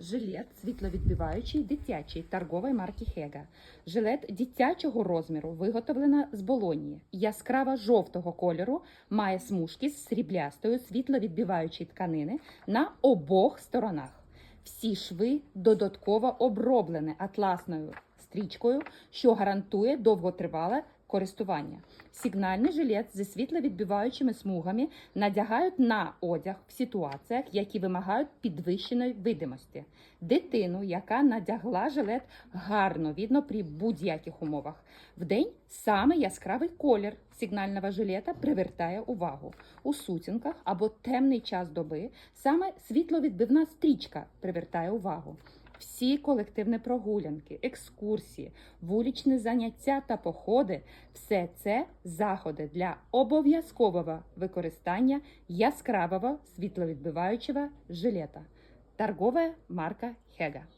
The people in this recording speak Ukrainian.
Жилет світловідбиваючий дитячий торгової марки Хега. Жилет дитячого розміру виготовлено з болонії. Яскраво жовтого кольору має смужки з сріблястою світловідбиваючої тканини на обох сторонах. Всі шви додатково оброблені атласною стрічкою, що гарантує довготривале користування. Сигнальний жилет зі світловідбиваючими смугами надягають на одяг в ситуаціях, які вимагають підвищеної видимості. Дитину, яка надягла жилет, гарно видно при будь-яких умовах. Вдень саме яскравий колір сигнального жилета привертає увагу. У сутінках або темний час доби саме світловідбивна стрічка привертає увагу. Всі колективні прогулянки, екскурсії, вуличні заняття та походи все це заходи для обов'язкового використання яскравого світловідбиваючого жилета. Торгова марка Хега.